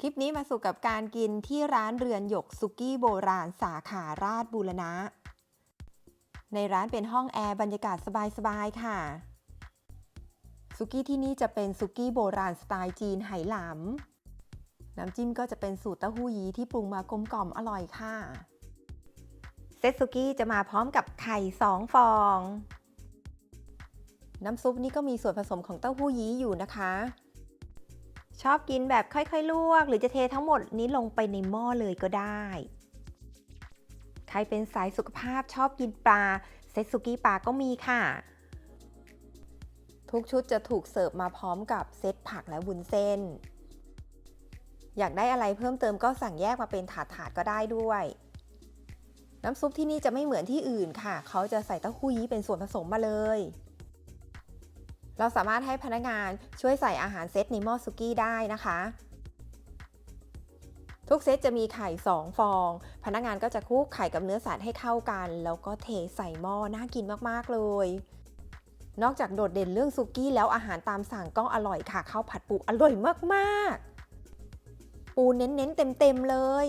คลิปนี้มาสู่กับการกินที่ร้านเรือนหยกสุกี้โบราณสาขาราชบูรณะ ในร้านเป็นห้องแอร์บรรยากาศสบายๆค่ะสุกี้ที่นี่จะเป็นสุกี้โบราณสไตล์จีนไหหลำน้ำจิ้มก็จะเป็นสูตรเต้าหู้ยี้ที่ปรุงมากลมกล่อมอร่อยค่ะ เซตสุกี้จะมาพร้อมกับไข่2ฟอง น้ำซุปนี่ก็มีส่วนผสมของเต้าหู้ยี้อยู่นะคะ ชอบกินแบบค่อยๆ ลวก หรือจะเททั้งหมดนี้ลงไปในหม้อเลยก็ได้ ใครเป็นสายสุขภาพชอบกินปลา เซตสุกี้ปลาก็มีค่ะ ทุกชุดจะถูกเสิร์ฟมาพร้อมกับเซตผักและวุ้นเส้น อยากได้อะไรเพิ่มเติมก็สั่งแยกมาเป็นถาดๆก็ได้ด้วย น้ำซุปที่นี่จะไม่เหมือนที่อื่นค่ะ เขาจะใส่เต้าหู้ยี้เป็นส่วนผสมมาเลย เราสามารถให้พนักงานช่วยใส่อาหารเซตในหม้อสุกี้ได้นะคะ ทุกเซตจะมีไข่ 2 ฟอง พนักงานก็จะคลุกไข่กับเนื้อสัตว์ให้เข้ากัน แล้วก็เทใส่หม้อน่ากินมากๆเลย นอกจากโดดเด่นเรื่องสุกี้แล้วอาหารตามสั่งก็อร่อยค่ะข้าวผัดปูอร่อยมากๆ ปูเน้นๆเต็มๆเลย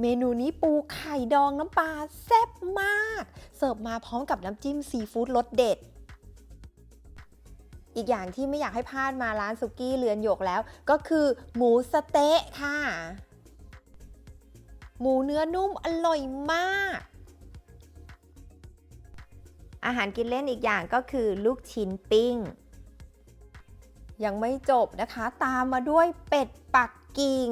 เมนูนี้ปูไข่ดองน้ำปลาแซ่บมาก เสิร์ฟมาพร้อมกับน้ำจิ้มซีฟู้ดรสเด็ด อีกอย่างที่ไม่อยากให้พลาดมาร้านสุกี้เรือนหยกแล้ว ก็คือหมูสเต๊ะค่ะ หมูเนื้อนุ่มอร่อยมาก อาหารกินเล่นอีกอย่างก็คือลูกชิ้นปิ้ง ยังไม่จบนะคะตามมาด้วยเป็ดปักกิ่ง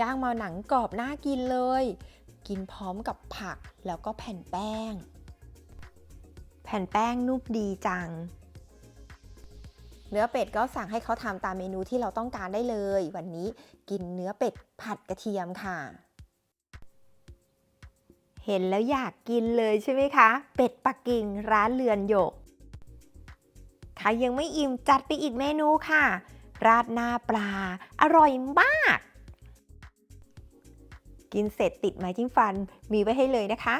ย่างมาหนังกรอบน่ากินเลย กินพร้อมกับผักแล้วก็แผ่นแป้ง แผ่นแป้งนุ่มดีจัง เนื้อเป็ดก็สั่งให้เขาทำตามเมนูที่เราต้องการได้เลย วันนี้กินเนื้อเป็ดผัดกระเทียมค่ะ เห็นแล้วอยากกินเลยใช่ไหมคะ เป็ดปักกิ่งร้านเรือนหยกใครยังไม่อิ่มจัดไปอีกเมนูค่ะ ราดหน้าปลา อร่อยมาก กินเสร็จติดไม้จิ้มฟันมีไว้ให้เลยนะคะ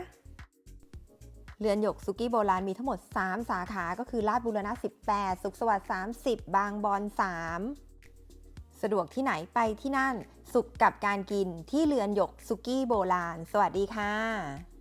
เรือนหยกซุกี้โบราณมีทั้งหมด 3 สาขาก็คือลาดบุรณะ 18 สุขสวัสดิ์30 บางบอน 3 สะดวกที่ไหนไปที่นั่น สุขกับการกินที่เรือนหยกซุกี้โบราณ สวัสดีค่ะ